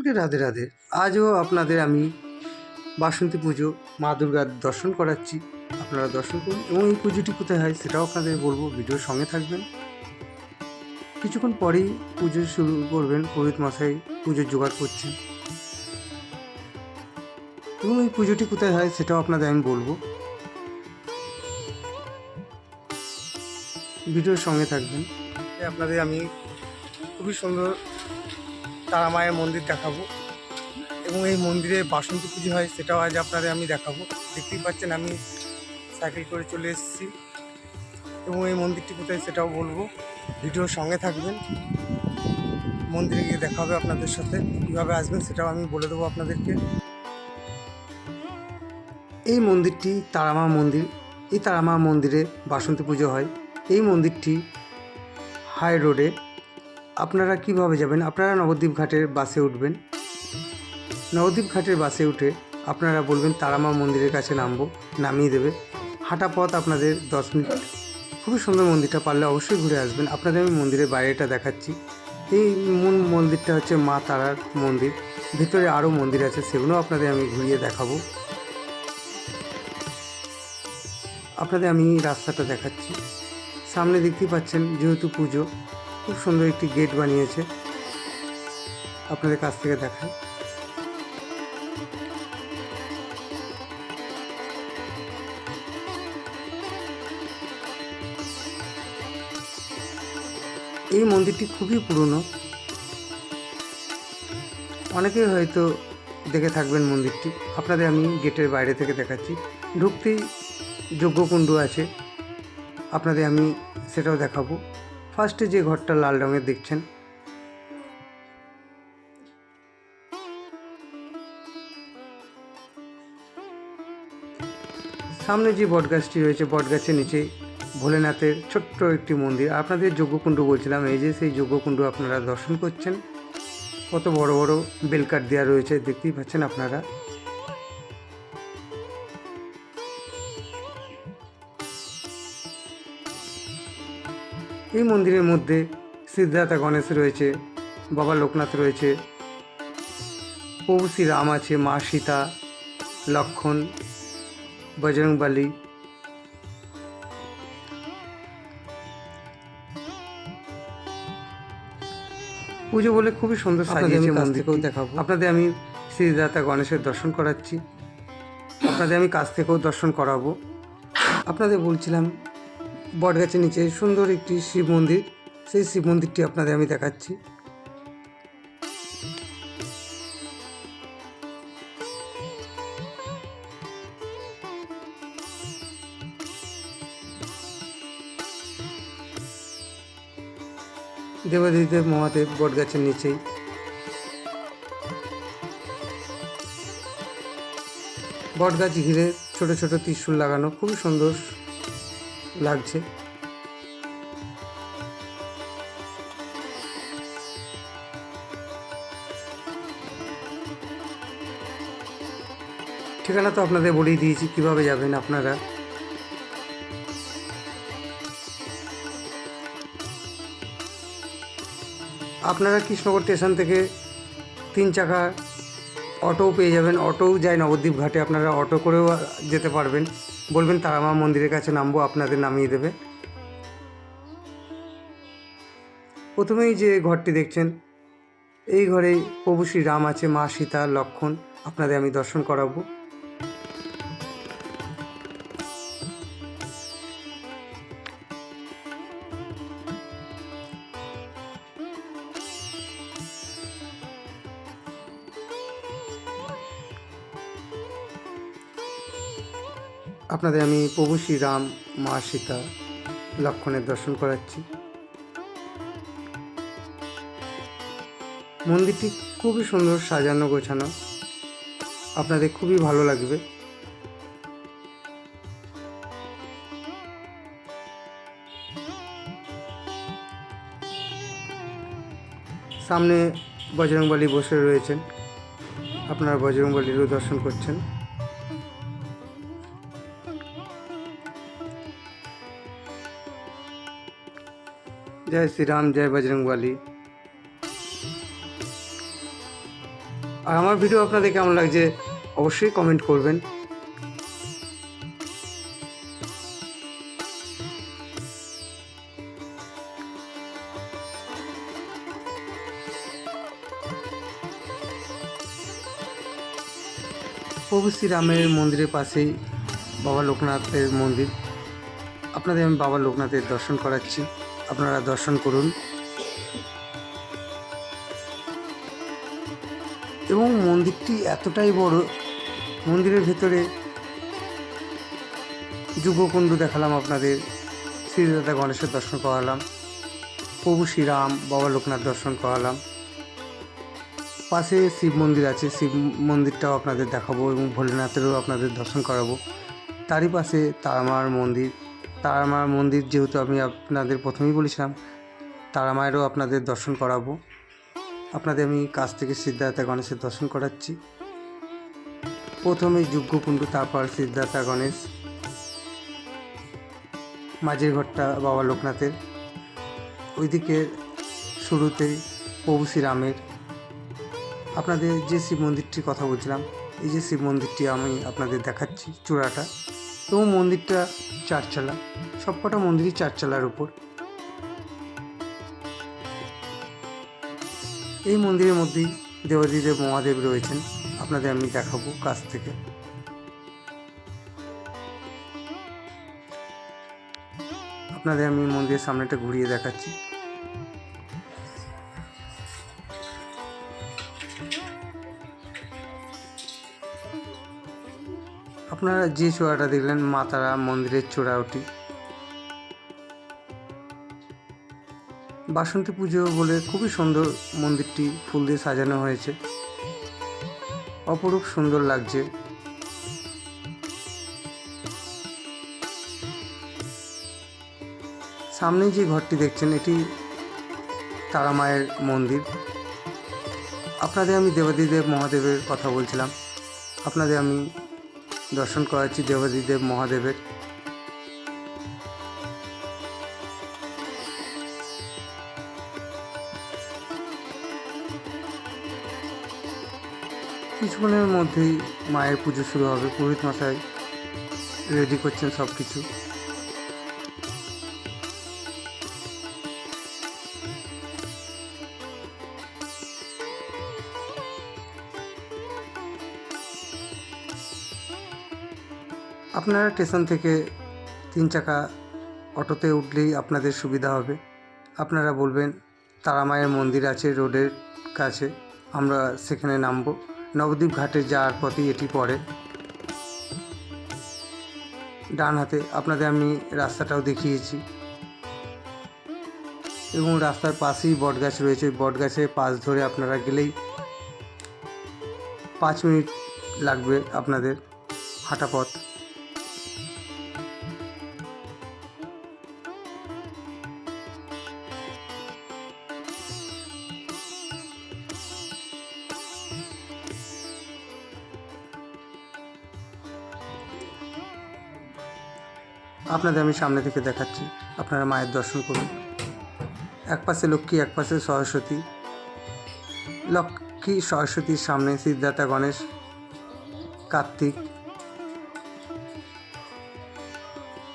সকলকে রাধে রাধে। আজও আপনাদের আমি বাসন্তী পুজো, মা দুর্গার দর্শন করাচ্ছি। আপনারা দর্শন করুন এবং এই পুজোটি কোথায় হয় সেটাও আপনাদের বলব। ভিডিওর সঙ্গে থাকবেন। কিছুক্ষণ পরেই পুজো শুরু করবেন, পুরোহিত মশাই পুজোর জোগাড় করছেন। এবং এই পুজোটি কোথায় হয় সেটাও আপনাদের আমি বলব। ভিডিওর সঙ্গে থাকবেন। আপনাদের আমি খুবই সুন্দর তারা মায়ের মন্দির দেখাবো। এবং এই মন্দিরে বাসন্তী পুজো হয়, সেটাও আজ আপনাদের আমি দেখাবো। দেখতেই পাচ্ছেন আমি সাইকেল করে চলে এসেছি। এবং এই মন্দিরটি কোথায় সেটাও বলব। ভিডিওর সঙ্গে থাকবেন। মন্দিরে গিয়ে দেখা হবে আপনাদের সাথে। কীভাবে আসবেন সেটাও আমি বলে দেবো আপনাদেরকে। এই মন্দিরটি তারামা মন্দির। এই তারামা মন্দিরে বাসন্তী পুজো হয়। এই মন্দিরটি হাই রোডে আপনারা কীভাবে যাবেন? আপনারা নবদ্বীপ ঘাটের বাসে উঠবেন। নবদ্বীপ ঘাটের বাসে উঠে আপনারা বলবেন, তারামা মন্দিরের কাছে নামবো, নামিয়ে দেবে। হাঁটা পথ আপনাদের দশ মিনিট। খুবই সুন্দর মন্দিরটা, পারলে অবশ্যই ঘুরে আসবেন। আপনাদের আমি মন্দিরের বাইরেটা দেখাচ্ছি। এই মূল মন্দিরটা হচ্ছে মা তারার মন্দির। ভিতরে আরও মন্দির আছে সেগুলো আপনাদের আমি ঘুরিয়ে দেখাবো। আপনাদের আমি রাস্তাটা দেখাচ্ছি। সামনে দেখতেই পাচ্ছেন যেহেতু পুজো খুব সুন্দর একটি গেট বানিয়েছে। আপনাদের কাছ থেকে দেখায়। এই মন্দিরটি খুবই পুরনো। অনেকেই হয়তো দেখে থাকবেন মন্দিরটি। আপনাদের আমি গেটের বাইরে থেকে দেখাচ্ছি। ঢুকতেই যজ্ঞকুণ্ড আছে। আপনাদের আমি সেটাও দেখাবো। ফার্স্টে যে ঘরটা লাল রঙের দেখছেন, সামনে যে বটগাছটি রয়েছে, বটগাছের নিচে ভোলেনাথের ছোট্ট একটি মন্দির। আপনাদের যজ্ঞকুণ্ড বলছিলাম, এই যে সেই যজ্ঞকুণ্ড আপনারা দর্শন করছেন। কত বড় বড় বেলকাট দেওয়া রয়েছে, দেখতেই পাচ্ছেন আপনারা। এই মন্দিরের মধ্যে সিদ্ধার্থা গণেশ রয়েছে বাবা লোকনাথ রয়েছে প্রভু শ্রী রাম আছে মা সীতা লক্ষণ বজরংবলী পুজো বলে খুবই সুন্দর সাজিয়েছে মন্দিরকেও দেখাবো। আপনাদের আমি শ্রীদাতা গণেশের দর্শন করাচ্ছি। আপনাদের আমি কাছ থেকেও দর্শন করাবো। আপনাদের বলছিলাম বটগাছের নিচে সুন্দর একটি শিব মন্দির। সেই শিব মন্দিরটি আপনাদের আমি দেখাচ্ছি। দেবাদিদেব মহাদেব বটগাছের নিচেই। বটগাছ ঘিরে ছোট ছোট ত্রিশূল লাগানো খুবই সুন্দর। লাগছে। ঠিকানা তো আপনাদের বলেই দিয়েছি, কীভাবে যাবেন আপনারা? আপনারা কৃষ্ণনগর স্টেশন থেকে তিন চাকা অটোও পেয়ে যাবেন। অটোও যায় নবদ্বীপ ঘাটে, আপনারা অটো করেও যেতে পারবেন। বলবেন তারা মা মন্দিরের কাছে নামবো, আপনাদের নামিয়ে দেবে। প্রথমেই যে ঘরটি দেখছেন, এই ঘরে প্রভু শ্রী রাম আছে, মা সীতা, লক্ষণ, আপনাদের আমি দর্শন করাবো। আপনাদের আমি প্রভু শ্রী রাম মা সীতা লক্ষণের দর্শন করাচ্ছি। মন্দিরটি খুবই সুন্দর সাজানো গোছানো। আপনাদের খুবই ভালো লাগবে। সামনে বজরংবলী বসে রয়েছেন। আপনারা বজরংবলীরও দর্শন করছেন। জয় শ্রী রাম জয় বজরংবলী আর আমার ভিডিও আপনাদের কেমন লাগছে, অবশ্যই কমেন্ট করবেন। প্রভু শ্রীরামের মন্দিরের পাশেই বাবা লোকনাথের মন্দির। আপনাদের আমি বাবা লোকনাথের দর্শন করাচ্ছি। আপনারা দর্শন করুন। এবং মন্দিরটি এতটাই বড়, মন্দিরের ভেতরে যুগকুণ্ড দেখালাম আপনাদের, শ্রীদাদা গণেশের দর্শন করালাম, প্রভু শ্রীরাম, বাবা লোকনাথ দর্শন করালাম। পাশে শিব মন্দির আছে, শিব মন্দিরটাও আপনাদের দেখাবো এবং ভোলেনাথেরও আপনাদের দর্শন করাবো। তারই পাশে তারামার মন্দির তারামার মন্দির যেহেতু আমি আপনাদের প্রথমেই বলেছিলাম তারামায়েরও আপনাদের দর্শন করাবো। আপনাদের আমি কাছ থেকে সিদ্ধার্থা গণেশের দর্শন করাচ্ছি। প্রথমে যজ্ঞকুণ্ড, তারপর সিদ্ধার্থা গণেশ। মাঝের ঘরটা বাবা লোকনাথের। ওইদিকে শুরুতেই প্রভু শ্রীরামের। আপনাদের যে শিব মন্দিরটির কথা বলছিলাম, এই যে শিব মন্দিরটি আমি আপনাদের দেখাচ্ছি চূড়াটা। এবং মন্দিরটা চারচালা, সবকটা মন্দিরই চারচালার উপর। এই মন্দিরের মধ্যেই দেবাদিদেব মহাদেব রয়েছেন। আপনাদের আমি দেখাবো কাছ থেকে। আপনাদের আমি মন্দিরের সামনেটা ঘুরিয়ে দেখাচ্ছি। আপনারা যে চূড়াটা দেখলেন মা তারা মন্দিরের চূড়া ওটি বাসন্তী পুজো বলে খুবই সুন্দর মন্দিরটি ফুল দিয়ে সাজানো হয়েছে। অপরূপ সুন্দর লাগছে। সামনে যে ঘরটি দেখছেন, এটি তারা মায়ের মন্দির। আপনাদের আমি দেবাদিদেব মহাদেবের কথা বলছিলাম। আপনাদের আমি দর্শন করাচ্ছি দেবাদিদেব মহাদেবের। কিছুক্ষণের মধ্যেই মায়ের পুজো শুরু হবে। পুরোহিত মশাই রেডি করছেন সব কিছু আপনারা স্টেশন থেকে তিন চাকা অটোতে উঠলেই আপনাদের সুবিধা হবে। আপনারা বলবেন, তারামায়ের মন্দির আছে রোডের কাছে, আমরা সেখানে নামবো। নবদ্বীপ ঘাটে যাওয়ার পথেই এটি পড়ে। ডান হাতে আপনাদের আমি রাস্তাটাও দেখিয়েছি। এবং রাস্তার পাশেই বটগাছ রয়েছে। ওই বটগাছের পাশ ধরে আপনারা গেলেই পাঁচ মিনিট লাগবে আপনাদের হাঁটা পথ। আপনাদের আমি সামনে থেকে দেখাচ্ছি। আপনারা মায়ের দর্শন করুন। এক পাশে লক্ষ্মী, এক পাশে সরস্বতী। লক্ষ্মী সরস্বতীর সামনে সিদ্ধার্থা, গণেশ, কার্তিক।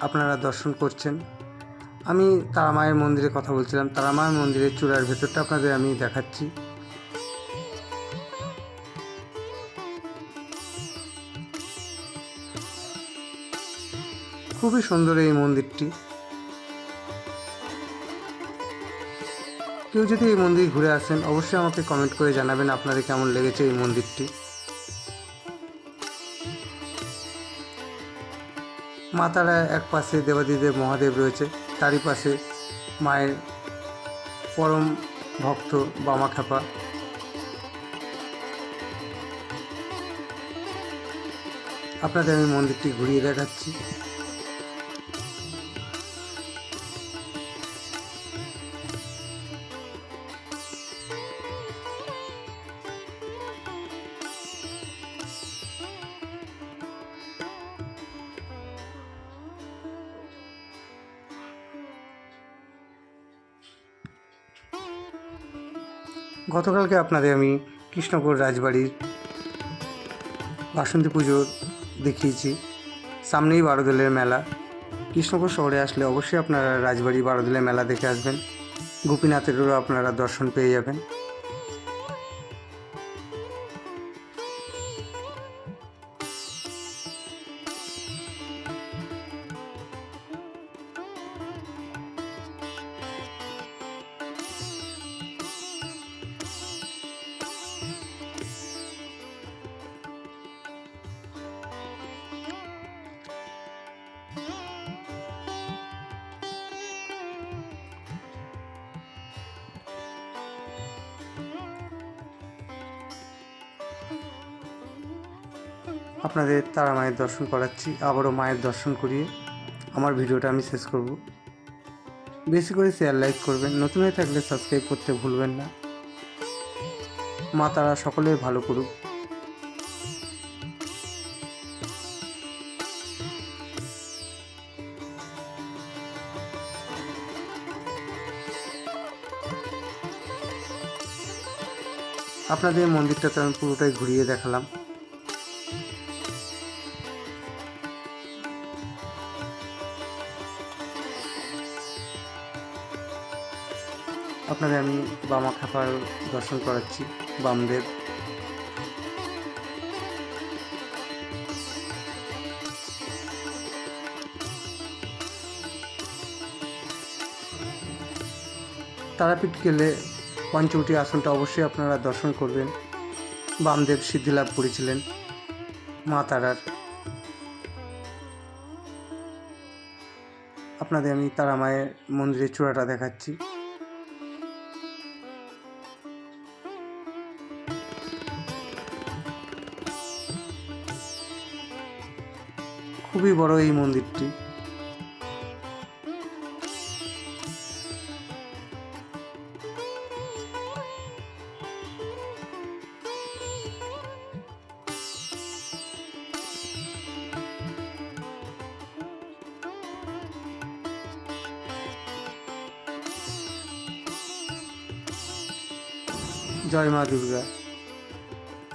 আপনারা দর্শন করছেন। আমি তারা মায়ের মন্দিরে কথা বলছিলাম। তারা মায়ের মন্দিরের চূড়ার ভেতরটা আপনাদের আমি দেখাচ্ছি। খুবই সুন্দর এই মন্দিরটি। কেউ যদি এই মন্দির ঘুরে আসেন, অবশ্যই আমাকে কমেন্ট করে জানাবেন আপনাদের কেমন লেগেছে এই মন্দিরটি। মাতারা এক পাশে দেবাদিদেব মহাদেব রয়েছে, তারই পাশে মায়ের পরম ভক্ত বামা খাপা আপনাদের আমি মন্দিরটি ঘুরিয়ে দেখাচ্ছি। গতকালকে আপনাদের আমি কৃষ্ণগড় রাজবাড়ির বাসন্তী পুজো দেখিয়েছি। সামনেই বারোদলের মেলা। কৃষ্ণগড় শহরে আসলে অবশ্যই আপনারা রাজবাড়ি বারোদলের মেলা দেখে আসবেন। গোপীনাথেরও আপনারা দর্শন পেয়ে যাবেন। আপনাদের তারা মায়ের দর্শন করাচ্ছি। আবারও মায়ের দর্শন করিয়ে আমার ভিডিওটা আমি শেষ করব। বেশি করে শেয়ার লাইক করবেন। নতুন হয়ে থাকলে সাবস্ক্রাইব করতে ভুলবেন না। মা তারা সকলের ভালো করুক। আপনাদের মন্দিরটা তো আমি পুরোটাই ঘুরিয়ে দেখালাম। আপনাদের আমি বামা খাপার দর্শন করাচ্ছি বামদেব তারাপীঠ গেলে পঞ্চবটি আসনটা অবশ্যই আপনারা দর্শন করবেন। বামদেব সিদ্ধিলাভ করেছিলেন, মা তারার। আপনাদের আমি তারা মায়ের মন্দিরের চূড়াটা দেখাচ্ছি। খুবই বড় এই মন্দিরটি। জয় মা দুর্গা।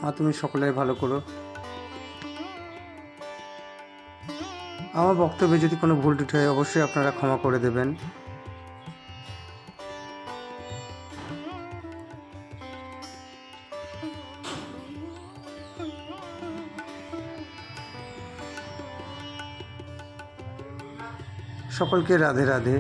মা তুমি সকলে ভালো করো। আমার বক্তব্যে যদি কোনো ভুল ত্রুটি হয়, অবশ্যই আপনারা ক্ষমা করে দেবেন। সকলকে রাধে রাধে।